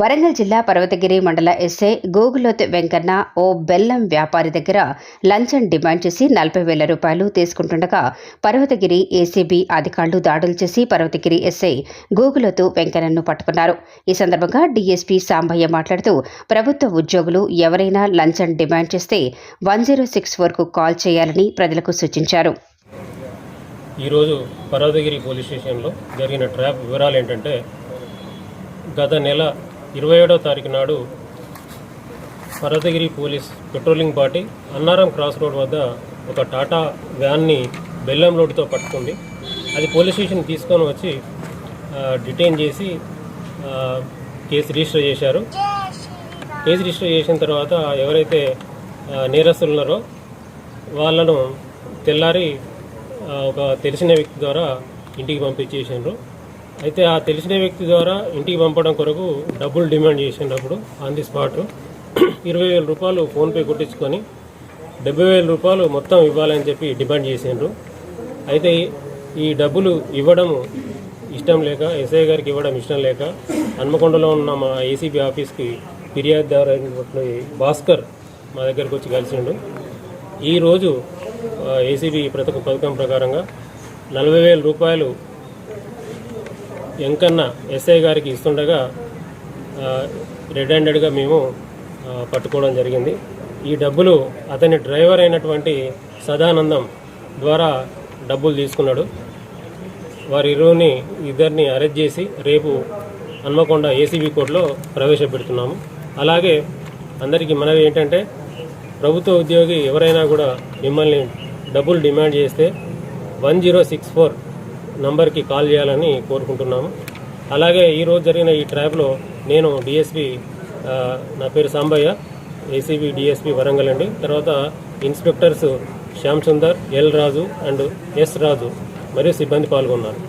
వరంగల్ జిల్లా పర్వతగిరి మండల ఎస్ఐ గోగులోత్ వెంకన్న ఓ బెల్లం వ్యాపారి దగ్గర లంచం డిమాండ్ చేసి నలభై వేల రూపాయలు తీసుకుంటుండగా పర్వతగిరి ఏసీబీ అధికారులు దాడులు చేసి పర్వతగిరి ఎస్ఐ గోగులోతు వెంకన్నను పట్టుకున్నారు. ఈ సందర్భంగా డీఎస్పీ సాంబయ్య మాట్లాడుతూ ప్రభుత్వ ఉద్యోగులు ఎవరైనా లంచం డిమాండ్ చేస్తే వన్ జీరో సిక్స్ వరకు కాల్ చేయాలని ప్రజలకు సూచించారు. ఈరోజు పర్వతగిరి పోలీస్ స్టేషన్లో జరిగిన ట్రాప్ వివరాలు ఏంటంటే గత నెల ఇరవై ఏడో తారీఖు నాడు Parvathagiri police patrolling party Annaram cross road వద్ద ఒక టాటా వ్యాన్ని బెల్లం రోడ్డుతో పట్టుకుంది. అది పోలీస్ స్టేషన్ తీసుకొని వచ్చి డిటైన్ చేసి కేసు రిజిస్టర్ చేశారు. కేసు రిజిస్టర్ చేసిన తర్వాత ఎవరైతే నేరస్తులు ఉన్నారో వాళ్ళను తెల్లారి ఒక తెలిసిన వ్యక్తి ద్వారా ఇంటికి పంపించేసిండ్రు. అయితే ఆ తెలిసిన వ్యక్తి ద్వారా ఇంటికి పంపడం కొరకు డబ్బులు డిమాండ్ చేసినప్పుడు ఆన్ ది స్పాట్ ఇరవై వేల రూపాయలు ఫోన్పే కొట్టించుకొని డెబ్బై వేల రూపాయలు మొత్తం ఇవ్వాలని చెప్పి డిమాండ్ చేసిండ్రు. అయితే ఈ- డబ్బులు ఇవ్వడం ఇష్టం లేక ఎస్ఐ గారికి ఇవ్వడం ఇష్టం లేక హన్మకొండలో ఉన్న మా ఏసీబీ ఆఫీస్కి ఫిర్యాదుదారు అయినటువంటి భాస్కర్ మా దగ్గరకు వచ్చి కలిసిండు. ఈరోజు ఏసీబీ ప్రతి పథకం ప్రకారంగా నలభై వేల రూపాయలు ఎంకన్న ఎస్ఐ గారికి ఇస్తుండగా రెడ్ హ్యాండెడ్గా మేము పట్టుకోవడం జరిగింది. ఈ డబ్బులు అతని డ్రైవర్ అయినటువంటి సదానందం ద్వారా డబ్బులు తీసుకున్నాడు. వారి ఇరువుని ఇద్దరిని అరెస్ట్ చేసి రేపు హన్మకొండ ఏసీబీ కోర్టులో ప్రవేశపెడుతున్నాము. అలాగే అందరికీ మనవి ఏంటంటే ప్రభుత్వ ఉద్యోగి ఎవరైనా కూడా మిమ్మల్ని డబ్బులు డిమాండ్ చేస్తే వన్ జీరో సిక్స్ ఫోర్ నంబర్కి కాల్ చేయాలని కోరుకుంటున్నాము. అలాగే ఈరోజు జరిగిన ఈ ట్రాప్లో నేను డిఎస్పి నా పేరు సాంబయ్య ఏసీబీ డిఎస్పి వరంగల్ అండి. తర్వాత inspectors Shyam Sundar L Raju and S Raju మరియు సిబ్బంది పాల్గొన్నారు.